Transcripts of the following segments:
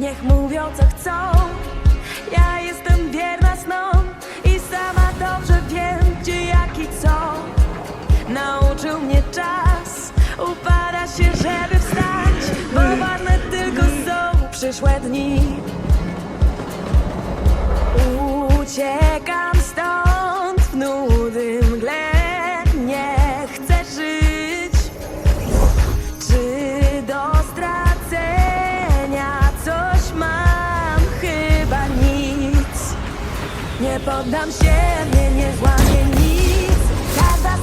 Niech mówią co chcą, ja jestem wierna snom żeby wstać, bo ważne tylko są przyszłe dni. Uciekam stąd w nudy mgle, nie chcę żyć. Czy do stracenia coś mam? Chyba nic. Nie poddam się, mnie nie złamie nic. Każda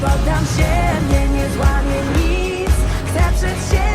poddam się, mnie nie złamie nic. Chcę przed siebie